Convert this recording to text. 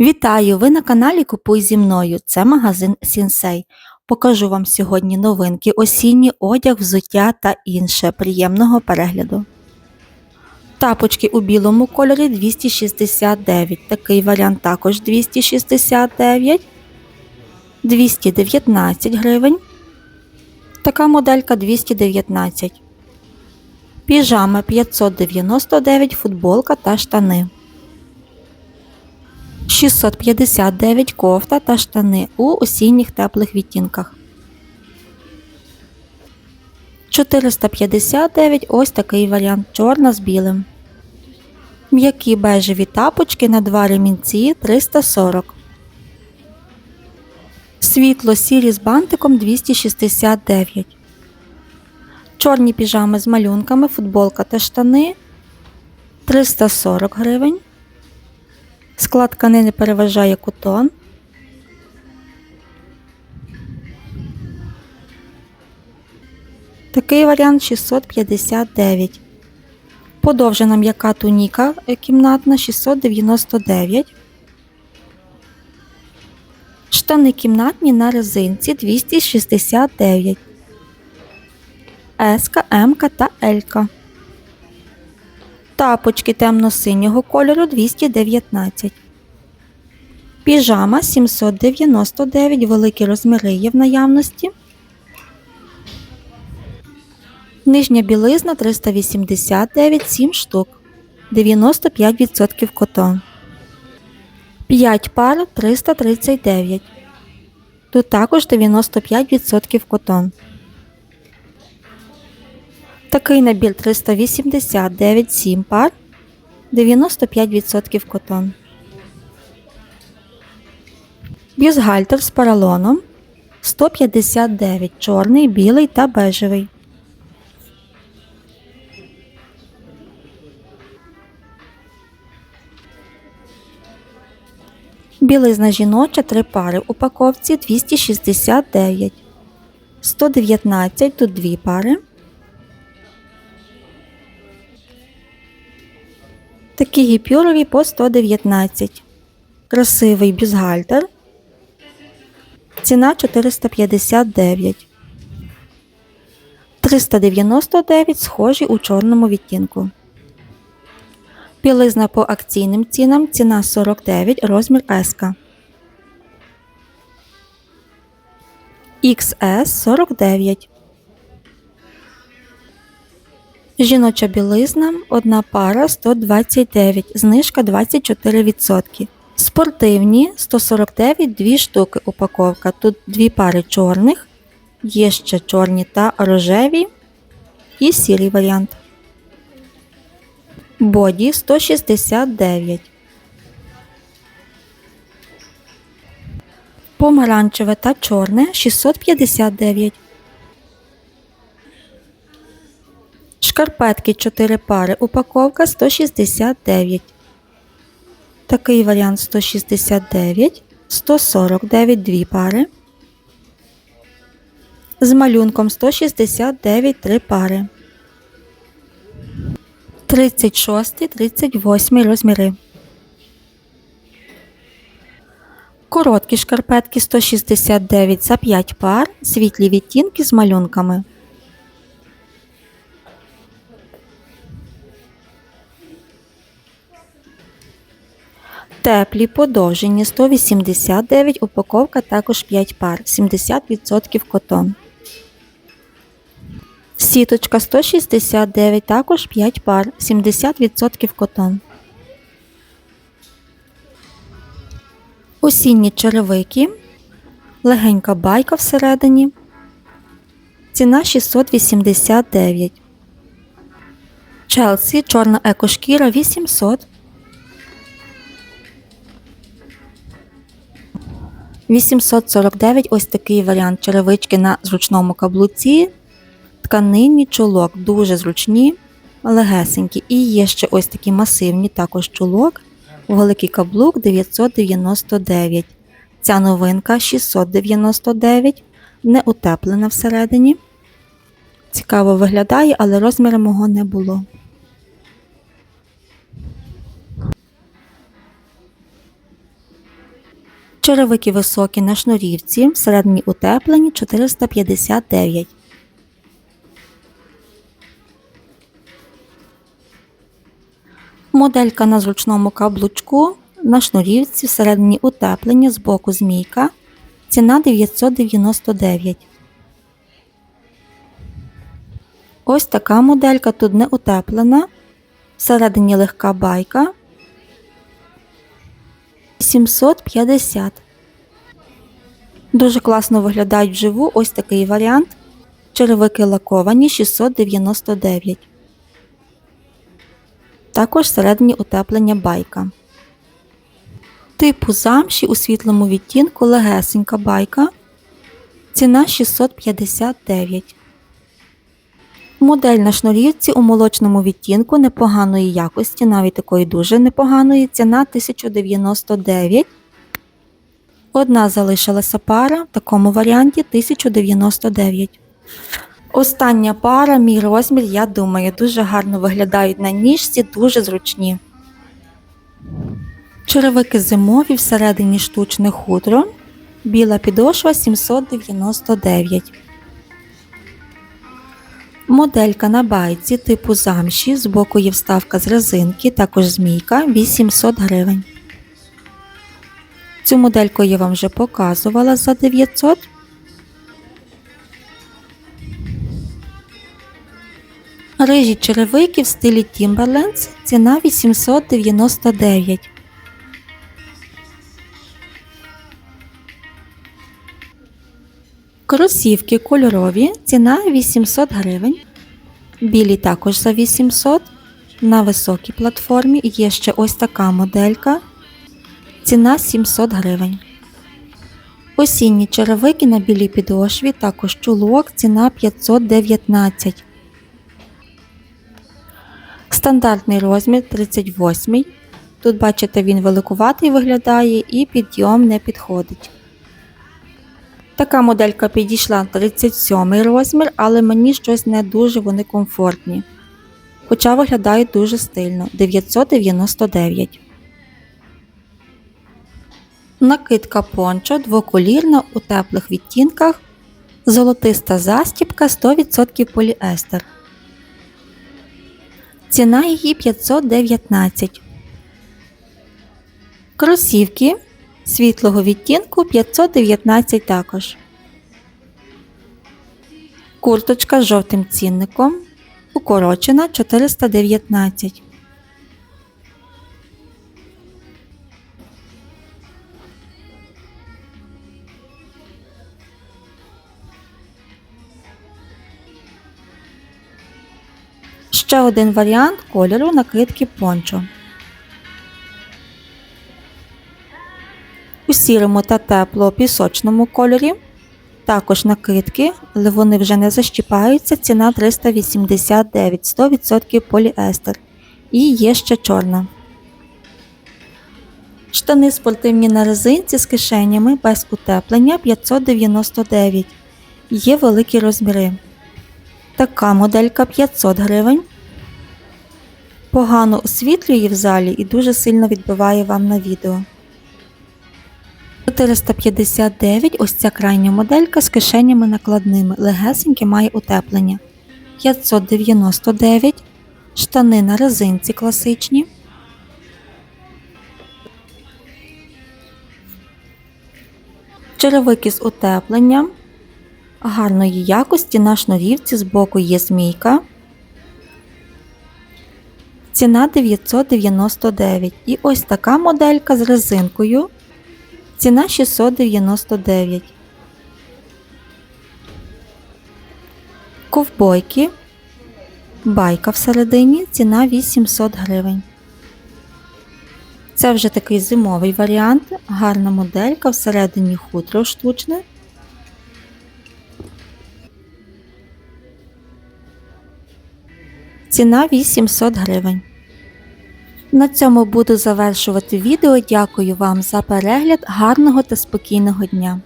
Вітаю! Ви на каналі Купуй зі мною. Це магазин Сінсей. Покажу вам сьогодні новинки, осінній одяг, взуття та інше. Приємного перегляду. Тапочки у білому кольорі 269. Такий варіант також 269. 219 гривень. Така моделька 219. Піжама 599, футболка та штани. 659 кофта та штани у осінніх теплих відтінках. 459 ось такий варіант чорна з білим. М'які бежеві тапочки на два ремінці 340. Світло сірі з бантиком 269. Чорні піжами з малюнками, футболка та штани 340 гривень. Склад тканини переважає кутон. Такий варіант 659. Подовжена м'яка туніка кімнатна 699. Штани кімнатні на резинці 269. Еска, М та Елька. Тапочки темно-синього кольору 219. Піжама 799, великі розміри є в наявності. Нижня білизна 389, 7 штук. 95% котон. 5 пар 339. Тут також 95% котон. Такий набір 389 7 пар, 95% котон. Бюстгальтер з поролоном 159 чорний, білий та бежевий. Білизна жіноча 3 пари упаковці 269. 119 тут 2 пари. Такі гіпюрові по 119. Красивий бюстгальтер. Ціна 459. 399 схожі у чорному відтінку. Білизна по акційним цінам. Ціна 49, розмір S. XS 49. Жіноча білизна, одна пара 129, знижка 24%. Спортивні 149 дві штуки упаковка. Тут дві пари чорних, є ще чорні та рожеві і сірий варіант. Боді 169. Помаранчеве та чорне 659. Шкарпетки 4 пари. Упаковка 169. Такий варіант 169, 149 дві пари. З малюнком 169 3 пари. 36, 38 розміри. Короткі шкарпетки 169 за 5 пар. Світлі відтінки з малюнками. Теплі подовжені 189, упаковка також 5 пар, 70% котон. Сіточка 169, також 5 пар, 70% котон. Осінні черевики. Легенька байка всередині. Ціна 689. Челсі чорна екошкіра 800. 849 ось такий варіант черевички на зручному каблуці. Тканинні чулок, дуже зручні, легесенькі. І є ще ось такі масивні, також чулок. Великий каблук 999. Ця новинка 699, не утеплена всередині. Цікаво виглядає, але розміру мого не було. Черевики високі на шнурівці, всередині утеплені 459. Моделька на зручному каблучку, на шнурівці, всередині утеплення, збоку змійка. Ціна 999. Ось така моделька тут не утеплена. Всередині легка байка. 750. Дуже класно виглядають вживу ось такий варіант. Черевики лаковані 699. Також всередині утеплення байка. Типу замші у світлому відтінку легесенька байка. Ціна 659. Модель на шнурівці у молочному відтінку непоганої якості, навіть такої дуже непоганої, ціна 1099. Одна залишилася пара в такому варіанті 1099. Остання пара, мій розмір, я думаю, дуже гарно виглядають на ніжці, дуже зручні. Черевики зимові всередині штучне хутро. Біла підошва 799. Моделька на байці типу замші. Збоку є вставка з резинки, також змійка 800 гривень. Цю модельку я вам вже показувала за 900. Рижі черевики в стилі Timberlands. Ціна 899. Кросівки кольорові, ціна 800 гривень. Білі також за 800. На високій платформі є ще ось така моделька. Ціна 700 гривень. Осінні черевики на білій підошві, також чулок, ціна 519. Стандартний розмір 38. Тут, бачите, він великуватий виглядає і підйом не підходить. Така моделька підійшла 37 розмір, але мені щось не дуже вони комфортні. Хоча виглядають дуже стильно 999. Накидка пончо двоколірна у теплих відтінках. Золотиста застіпка 100% поліестер. Ціна її 519. Кросівки світлого відтінку 519 також. Курточка з жовтим цінником. Укорочена 419. Ще один варіант кольору накидки пончо. Сірому та тепло пісочному кольорі. Також накидки, але вони вже не защіпаються. Ціна 389 100% поліестер. І є ще чорна. Штани спортивні на резинці з кишенями без утеплення 599. Є великі розміри. Така моделька 500 гривень. Погано освітлює в залі і дуже сильно відбиває вам на відео. 459 ось ця крайня моделька з кишенями накладними. Легесеньке має утеплення. 599 штани на резинці класичні. Черевики з утепленням. Гарної якості на шнурівці з боку є змійка. Ціна 999. І ось така моделька з резинкою. Ціна 699. Ковбойки. Байка всередині. Ціна 800 гривень. Це вже такий зимовий варіант. Гарна моделька всередині хутро штучне. Ціна 800 гривень. На цьому буду завершувати відео. Дякую вам за перегляд. Гарного та спокійного дня!